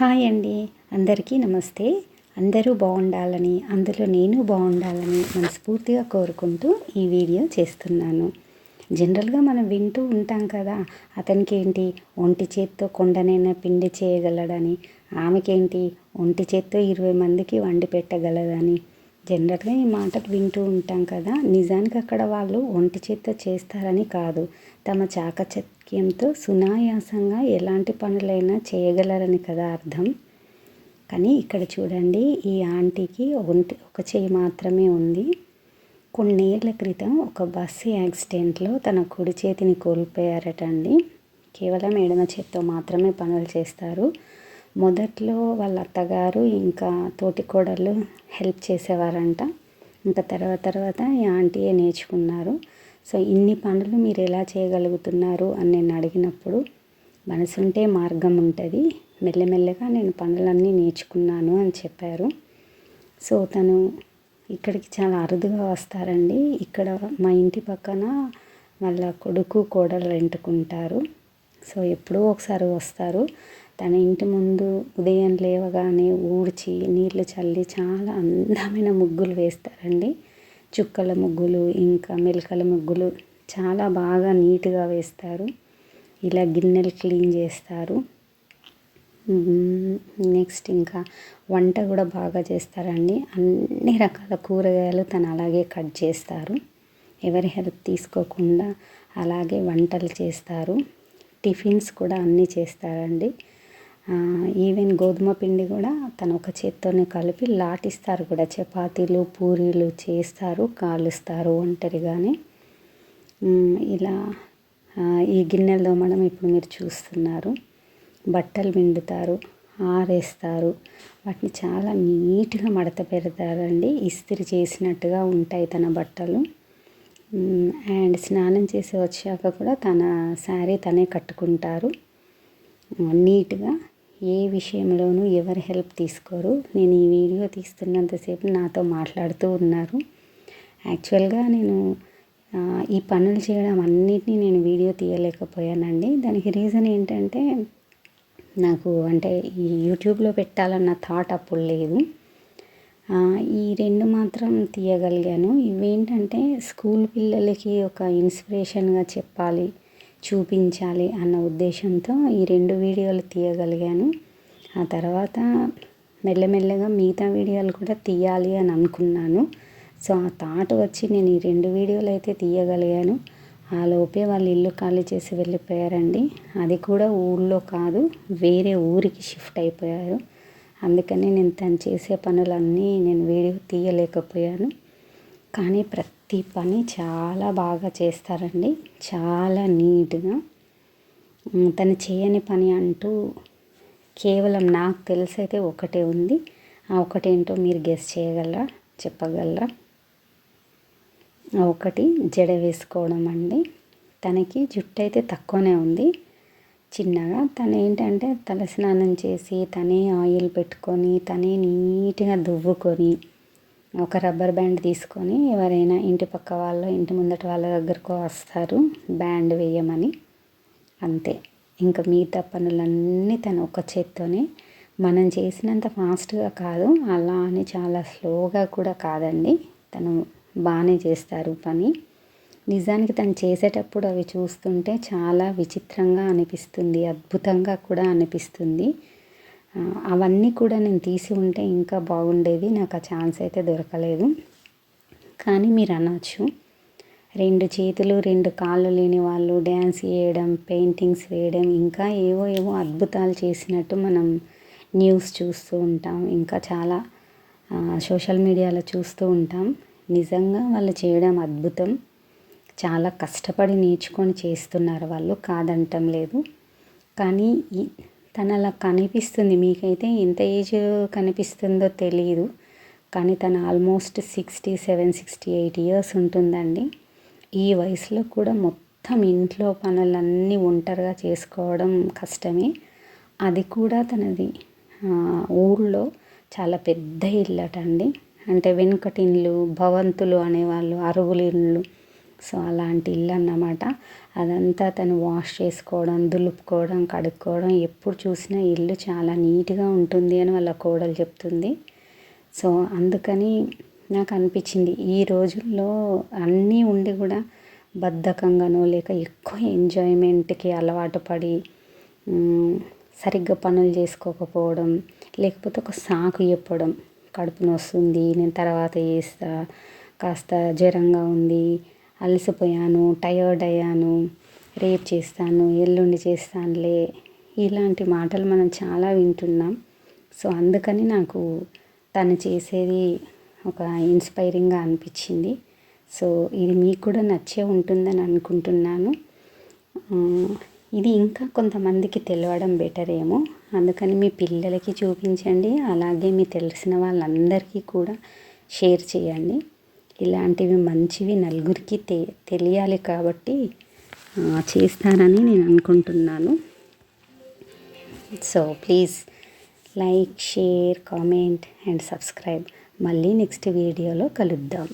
Hi అండి. అందరికీ నమస్తే. అందరూ బాగుండాలని అందులో నేను బాగుండాలని మనస్ఫూర్తిగా కోరుకుంటూ ఈ వీడియో చేస్తున్నాను. జనరల్గా మనం వింటూ ఉంటాం కదా అతనికి ఏంటి ఒంటి చేత్తో కొండనైనా పిండి చేయగలడని ఆమెకేంటి? ఒంటి చేత్తో ఇరవై మందికి వండి పెట్టగలదని. జనరల్గా ఈ మాటలు వింటూ ఉంటాం కదా నిజానికి అక్కడ వాళ్ళు ఒంటి చేత్తో చేస్తారని కాదు. తమ చాకచక్యంతో సునాయాసంగా ఎలాంటి పనులైనా చేయగలరని కదా అర్థం? కానీ ఇక్కడ చూడండి ఈ ఆంటీకి ఒంటి ఒక చేయి మాత్రమే ఉంది. కొన్నేళ్ళ క్రితం ఒక బస్సు యాక్సిడెంట్లో తన కుడి చేతిని కోల్పోయారట అండి కేవలం ఎడమ చేత్తో మాత్రమే పనులు చేస్తారు. మొదట్లో వాళ్ళ అత్తగారు ఇంకా తోటి కోడళ్ళు హెల్ప్ చేసేవారంట. ఇంకా తర్వాత తర్వాత ఈ ఆంటీయే నేర్చుకున్నారు. సో ఇన్ని పనులు మీరు ఎలా చేయగలుగుతున్నారు అని నేను అడిగినప్పుడు మనసుంటే మార్గం ఉంటుంది. మెల్లమెల్లగా నేను పనులన్నీ నేర్చుకున్నాను అని చెప్పారు. సో తను ఇక్కడికి చాలా అరుదుగా వస్తారండి. ఇక్కడ మా ఇంటి పక్కన వాళ్ళ కొడుకు కోడలు రెంటుకుంటారు. సో ఎప్పుడో ఒకసారి వస్తారు. తన ఇంటి ముందు ఉదయం లేవగానే ఊడ్చి నీళ్ళు చల్లి చాలా అందమైన ముగ్గులు వేస్తారండి. చుక్కల ముగ్గులు ఇంకా మెలకల ముగ్గులు చాలా బాగా నీట్గా వేస్తారు. ఇలా గిన్నెలు క్లీన్ చేస్తారు. నెక్స్ట్ ఇంకా వంట కూడా బాగా చేస్తారండి. అన్ని రకాల కూరగాయలు తను అలాగే కట్ చేస్తారు. ఎవరి హెల్ప్ తీసుకోకుండా అలాగే వంటలు చేస్తారు. టిఫిన్స్ కూడా అన్నీ చేస్తారండి. ఈవెన్ గోధుమ పిండి కూడా తను ఒక చేత్తోనే కలిపి లాటిస్తారు కూడా. చపాతీలు పూరీలు చేస్తారు కాలుస్తారు ఒంటరిగానే. ఇలా ఈ గిన్నెలు తోమడం ఇప్పుడు మీరు చూస్తున్నారు. బట్టలు పిండుతారు ఆరేస్తారు. వాటిని చాలా నీట్గా మడత పెడతారండి. ఇస్త్రీ చేసినట్టుగా ఉంటాయి తన బట్టలు. అండ్ స్నానం చేసి వచ్చాక కూడా తన శారీ తనే కట్టుకుంటారు. నీట్గా ఏ విషయంలోనూ ఎవరు హెల్ప్ తీసుకోరు. నేను ఈ వీడియో తీస్తున్నంతసేపు నాతో మాట్లాడుతూ ఉన్నారు. యాక్చువల్గా నేను ఈ పనులు చేయడం అన్నిటినీ నేను వీడియో తీయలేకపోయానండి. దానికి రీజన్ ఏంటంటే నాకు అంటే ఈ యూట్యూబ్లో పెట్టాలన్న థాట్ అప్పుడు లేదు. ఈ రెండు మాత్రం తీయగలిగాను. ఇవేంటంటే స్కూల్ పిల్లలకి ఒక ఇన్స్పిరేషన్గా చెప్పాలి. చూపించాలి అన్న ఉద్దేశంతో ఈ రెండు వీడియోలు తీయగలిగాను. ఆ తర్వాత మెల్లమెల్లగా మిగతా వీడియోలు కూడా తీయాలి అని అనుకున్నాను. సో ఆ థాట్ వచ్చి నేను ఈ రెండు వీడియోలు అయితే తీయగలిగాను. ఆ లోపే వాళ్ళు ఇల్లు ఖాళీ చేసి వెళ్ళిపోయారండి. అది కూడా ఊళ్ళో కాదు వేరే ఊరికి షిఫ్ట్ అయిపోయారు. అందుకని నేను తను చేసే పనులన్నీ నేను వీడియో తీయలేకపోయాను. కానీ ప్రతి పని చాలా బాగా చేస్తారండి. చాలా నీట్గా. తను చేయని పని అంటూ కేవలం నాకు తెలిసైతే ఒకటే ఉంది. ఆ ఒకటేంటో మీరు గెస్ చేయగలరా? చెప్పగలరా? ఒకటి జడ వేసుకోవడం అండి. తనకి జుట్టు అయితే తక్కువనే ఉంది. చిన్నగా తను ఏంటంటే తలస్నానం చేసి తనే ఆయిల్ పెట్టుకొని తనే నీట్గా దువ్వుకొని ఒక రబ్బర్ బ్యాండ్ తీసుకొని ఎవరైనా ఇంటి పక్క వాళ్ళు ఇంటి ముందట వాళ్ళ దగ్గరకు వస్తారు. బ్యాండ్ వేయమని. అంతే. ఇంకా మిగతా పనులన్నీ తను ఒక చేత్తోనే మనం చేసినంత ఫాస్ట్గా కాదు అలా అని చాలా స్లోగా కూడా కాదండి. తను బాగానే చేస్తారు పని. నిజానికి తను చేసేటప్పుడు అవి చూస్తుంటే చాలా విచిత్రంగా అనిపిస్తుంది అద్భుతంగా కూడా అనిపిస్తుంది. అవన్నీ కూడా నేను తీసి ఉంటే ఇంకా బాగుండేది నాకు ఆ ఛాన్స్ అయితే దొరకలేదు. కానీ మీరు అనొచ్చు. రెండు చేతులు రెండు కాళ్ళు లేని వాళ్ళు డ్యాన్స్ వేయడం పెయింటింగ్స్ వేయడం ఇంకా ఏవో ఏవో అద్భుతాలు చేసినట్టు మనం న్యూస్ చూస్తూ ఉంటాం. ఇంకా చాలా సోషల్ మీడియాలో చూస్తూ ఉంటాం. నిజంగా వాళ్ళు చేయడం అద్భుతం. చాలా కష్టపడి నేర్చుకొని చేస్తున్నారు వాళ్ళు. కాదంటం లేదు. కానీ తను అలా కనిపిస్తుంది. మీకైతే ఎంత ఏజ్ కనిపిస్తుందో తెలియదు కానీ తను almost sixty seven sixty eight years ఉంటుందండి. ఈ వయసులో కూడా మొత్తం ఇంట్లో పనులన్నీ ఒంటరిగా చేసుకోవడం కష్టమే. అది కూడా తనది ఊళ్ళో చాలా పెద్ద ఇల్లటండి. అంటే వెనుకటి ఇల్లు భవంతులు అనేవాళ్ళు అరుగులు ఇళ్ళు సో అలాంటి ఇల్లు అన్నమాట. అదంతా తను వాష్ చేసుకోవడం దులుపుకోవడం కడుక్కోవడం ఎప్పుడు చూసినా ఇల్లు చాలా నీట్గా ఉంటుంది అని వాళ్ళ కోడలు చెప్తుంది. సో అందుకని నాకు అనిపించింది ఈ రోజుల్లో అన్నీ ఉండి కూడా బద్ధకంగానో లేక ఎక్కువ ఎంజాయ్మెంట్కి అలవాటు పడి సరిగ్గా పనులు చేసుకోకపోవడం లేకపోతే ఒక సాకు చెప్పడం కడుపు నొస్తుంది నేను తర్వాత చేస్తా కాస్త జ్వరంగా ఉంది అలసిపోయాను టయర్డ్ అయ్యాను రేపు చేస్తాను ఎల్లుండి చేస్తానులే ఇలాంటి మాటలు మనం చాలా వింటున్నాం. సో అందుకని నాకు తను చేసేది ఒక ఇన్స్పైరింగ్గా అనిపించింది. సో ఇది మీకు కూడా నచ్చే ఉంటుందని అనుకుంటున్నాను. ఇది ఇంకా కొంతమందికి తెలవడం బెటర్ ఏమో. అందుకని మీ పిల్లలకి చూపించండి అలాగే మీ తెలిసిన వాళ్ళందరికీ కూడా షేర్ చేయండి. ఇలాంటివి మంచివి నలుగురికి తె తెలియాలి కాబట్టి చేస్తారని నేను అనుకుంటున్నాను. So please like share comment and subscribe. మళ్ళీ నెక్స్ట్ వీడియోలో కలుద్దాం.